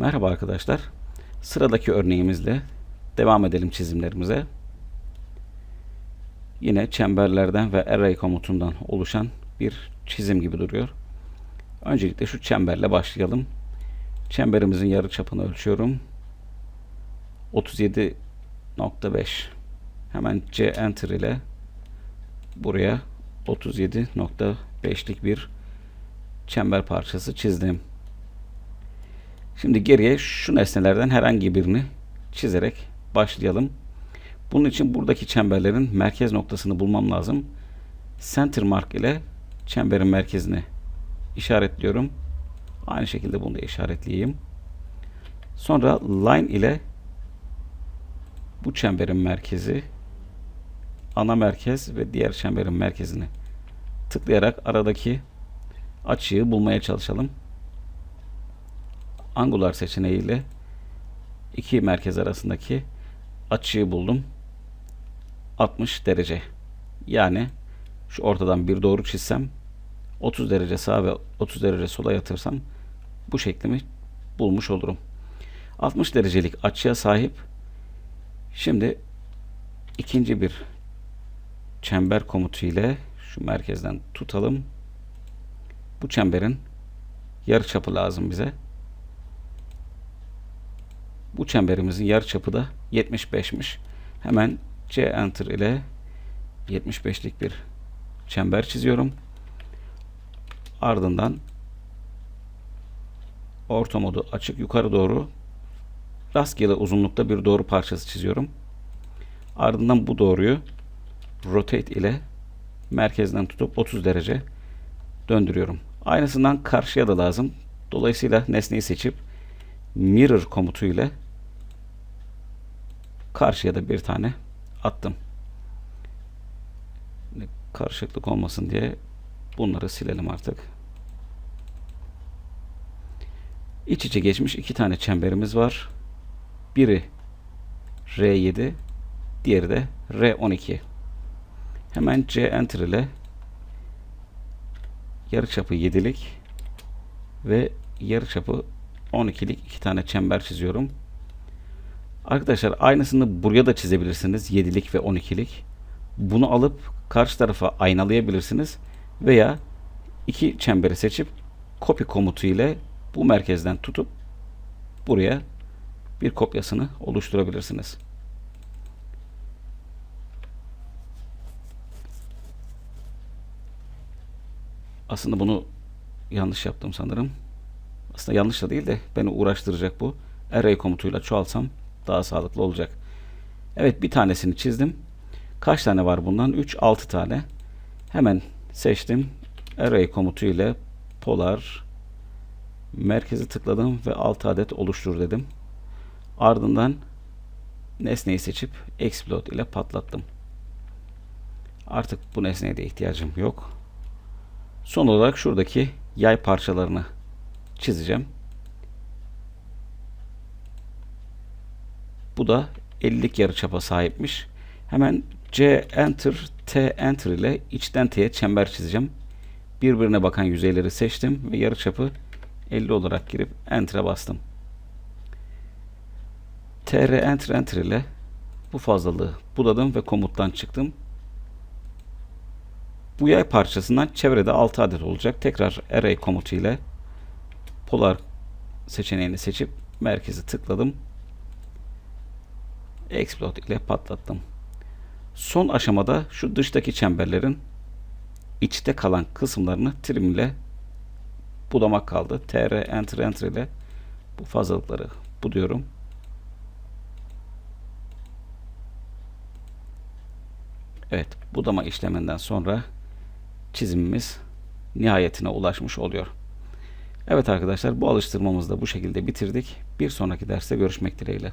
Merhaba arkadaşlar. Sıradaki örneğimizle devam edelim çizimlerimize. Yine çemberlerden ve array komutundan oluşan bir çizim gibi duruyor. Öncelikle şu çemberle başlayalım. Çemberimizin yarıçapını ölçüyorum. 37.5 Hemen C Enter ile buraya 37.5'lik bir çember parçası çizdim. Şimdi geriye şu nesnelerden herhangi birini çizerek başlayalım. Bunun için buradaki çemberlerin merkez noktasını bulmam lazım. Center mark ile çemberin merkezini işaretliyorum. Aynı şekilde bunu da işaretleyeyim. Sonra line ile bu çemberin merkezi ana merkez ve diğer çemberin merkezini tıklayarak aradaki açıyı bulmaya çalışalım. Angular seçeneğiyle iki merkez arasındaki açıyı buldum. 60 derece. Yani şu ortadan bir doğru çizsem 30 derece sağa ve 30 derece sola yatırsam bu şeklimi bulmuş olurum. 60 derecelik açıya sahip. Şimdi ikinci bir çember komutu ile şu merkezden tutalım. Bu çemberin yarı çapı lazım bize. Bu çemberimizin yarı çapı da 75'miş. Hemen C Enter ile 75'lik bir çember çiziyorum. Ardından orta modu açık yukarı doğru rastgele uzunlukta bir doğru parçası çiziyorum. Ardından bu doğruyu rotate ile merkezden tutup 30 derece döndürüyorum. Aynısından karşıya da lazım. Dolayısıyla nesneyi seçip mirror komutu ile karşıya da bir tane attım. Karışıklık olmasın diye bunları silelim artık. İç içe geçmiş iki tane çemberimiz var. Biri R7, diğeri de R12. Hemen C Enter ile yarıçapı 7'lik ve yarıçapı 12'lik iki tane çember çiziyorum. Arkadaşlar aynısını buraya da çizebilirsiniz. 7'lik ve 12'lik. Bunu alıp karşı tarafa aynalayabilirsiniz. Veya iki çemberi seçip copy komutu ile bu merkezden tutup buraya bir kopyasını oluşturabilirsiniz. Aslında bunu yanlış yaptım sanırım. Aslında yanlış da değil de beni uğraştıracak bu. Array komutuyla çoğalsam daha sağlıklı olacak. Evet bir tanesini çizdim. Kaç tane var bundan? 3, 6 tane. Hemen seçtim. Array komutu ile polar merkezi tıkladım ve 6 adet oluştur dedim. Ardından nesneyi seçip explode ile patlattım. Artık bu nesneye de ihtiyacım yok. Son olarak şuradaki yay parçalarını çizeceğim. Bu da 50'lik yarıçapa sahipmiş. Hemen C Enter T Enter ile içten T'ye çember çizeceğim. Birbirine bakan yüzeyleri seçtim ve yarıçapı 50 olarak girip Enter'a bastım. TR Enter Enter ile bu fazlalığı buladım ve komuttan çıktım. Bu yay parçasından çevrede 6 adet olacak. Tekrar array komutu ile polar seçeneğini seçip merkezi tıkladım. Explode ile patlattım. Son aşamada şu dıştaki çemberlerin içte kalan kısımlarını trim ile budamak kaldı. TR enter enter ile bu fazlalıkları buduyorum. Evet, budama işleminden sonra çizimimiz nihayetine ulaşmış oluyor. Evet arkadaşlar bu alıştırmamızı da bu şekilde bitirdik. Bir sonraki derste görüşmek dileğiyle.